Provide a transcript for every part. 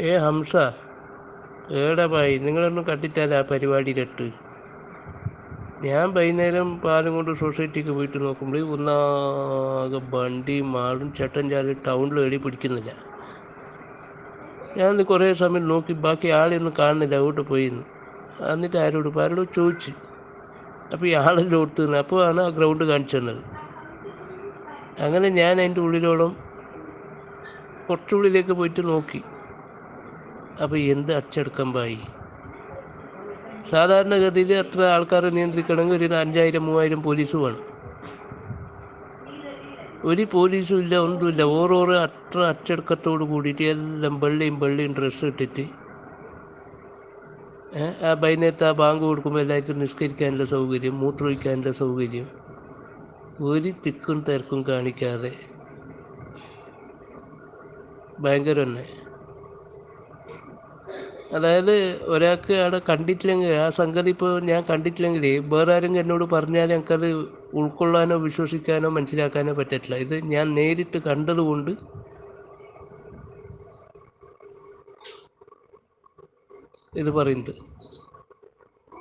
ഏ ഹംസ ഏടാ ഭായി നിങ്ങളൊന്നും കണ്ടിട്ടല്ല ആ പരിപാടിയിലിട്ട്. ഞാൻ വൈകുന്നേരം പാലും കൊണ്ട് സൊസൈറ്റിക്ക് പോയിട്ട് നോക്കുമ്പോൾ ഒന്നാകെ ബണ്ടി മാളും ചേട്ടൻ ചാലും ടൗണിൽ എടി പിടിക്കുന്നില്ല. ഞാൻ കുറേ സമയം നോക്കി ബാക്കി ആളെയൊന്നും കാണുന്നില്ല അങ്ങോട്ട് പോയിരുന്നു എന്നിട്ട് ആരോട് ആരോട് ചോദിച്ചു. അപ്പോൾ ഈ ആളെല്ലാം ഓർത്ത് നിന്ന് അപ്പോൾ ആണ് ആ ഗ്രൗണ്ട് കാണിച്ചു തന്നത്. അങ്ങനെ ഞാൻ അതിന്റെ ഉള്ളിലോളം കുറച്ചുള്ളിലേക്ക് പോയിട്ട് നോക്കി. അപ്പോൾ എന്ത് അച്ചടക്കം പായി? സാധാരണഗതിയിൽ അത്ര ആൾക്കാരെ നിയന്ത്രിക്കണമെങ്കിൽ ഒരു അഞ്ചായിരം മൂവായിരം പോലീസ് വേണം. ഒരു പോലീസും ഇല്ല ഒന്നുമില്ല. ഓരോരോ അത്ര അച്ചടക്കത്തോട് കൂടിയിട്ട് എല്ലാം വെള്ളയും വെള്ളയും ഡ്രസ്സ് ഇട്ടിട്ട് ആ വൈകുന്നേരത്ത് ആ ബാങ്ക് കൊടുക്കുമ്പോൾ എല്ലാവർക്കും നിസ്കരിക്കാനുള്ള സൗകര്യം മൂത്രമൊഴിക്കാനുള്ള സൗകര്യം. ഒരു തിക്കും തിരക്കും കാണിക്കാതെ ഭയങ്കര തന്നെ അതായത് ഒരാൾക്ക് അവിടെ കണ്ടിട്ടില്ലെങ്കിൽ ആ സംഗതി ഇപ്പോൾ ഞാൻ കണ്ടിട്ടില്ലെങ്കിൽ വേറെ ആരെങ്കിലും എന്നോട് പറഞ്ഞാൽ എനിക്കത് ഉൾക്കൊള്ളാനോ വിശ്വസിക്കാനോ മനസ്സിലാക്കാനോ പറ്റത്തില്ല. ഇത് ഞാൻ നേരിട്ട് കണ്ടതുകൊണ്ട് ഇത് പറയുന്നത്.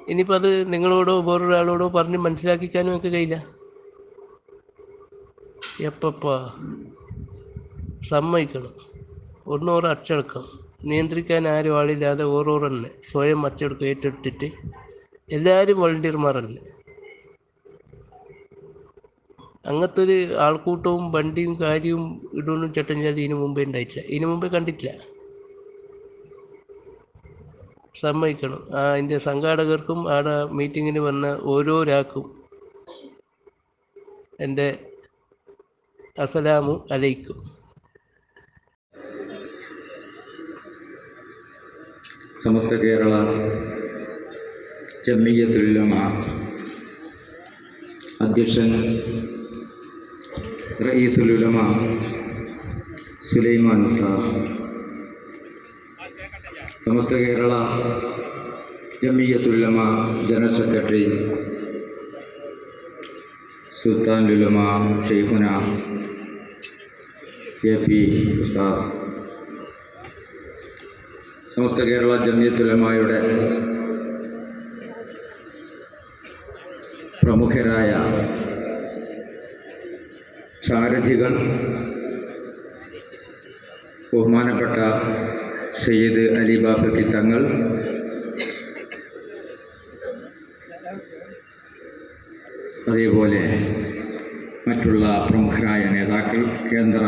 ഇനിയിപ്പോൾ അത് നിങ്ങളോടോ വേറൊരാളോടോ പറഞ്ഞ് മനസ്സിലാക്കിക്കാനും എനിക്ക് കഴിയില്ല? എപ്പപ്പാ? സമ്മതിക്കണം. ഒന്നോറ് അച്ചടക്കം. നിയന്ത്രിക്കാൻ ആരും ആളില്ലാതെ ഓരോ തന്നെ സ്വയം അച്ചടക്കം ഏറ്റെടുത്തിട്ട്. എല്ലാവരും വോളണ്ടിയർമാർ തന്നെ അങ്ങനത്തെ ഒരു ആൾക്കൂട്ടവും വണ്ടിയും കാര്യവും ഇതൊന്നും ചട്ടഞ്ചാലി ഇതിനു മുമ്പേ ഉണ്ടായിട്ടില്ല. ഇതിനു മുമ്പേ കണ്ടിട്ടില്ല. സമ്മതിക്കണം. അതിന്റെ സംഘാടകർക്കും ആടെ മീറ്റിങ്ങിന് വന്ന ഓരോരാൾക്കും എന്റെ അസലാമു അലൈക്കും. സമസ്ത കേരള ജമ്മിയത്തുലമ അധ്യക്ഷൻ റയീസുലുലമ സുലൈമാൻ ഉസ്താദ്. Samastha Kerala Jamiyyathul Ulama general secretary Sultanul Ulama. Shaikhuna. A P ഉസ്താദ്. സമസ്ത കേരള ജമ്യത്തുലമായുടെ പ്രമുഖരായ സാരഥികൾ ബഹുമാനപ്പെട്ട സയ്യിദ് അലി ബാഫക്കി തങ്ങൾ അതേപോലെ മറ്റുള്ള പ്രമുഖരായ നേതാക്കൾ കേന്ദ്ര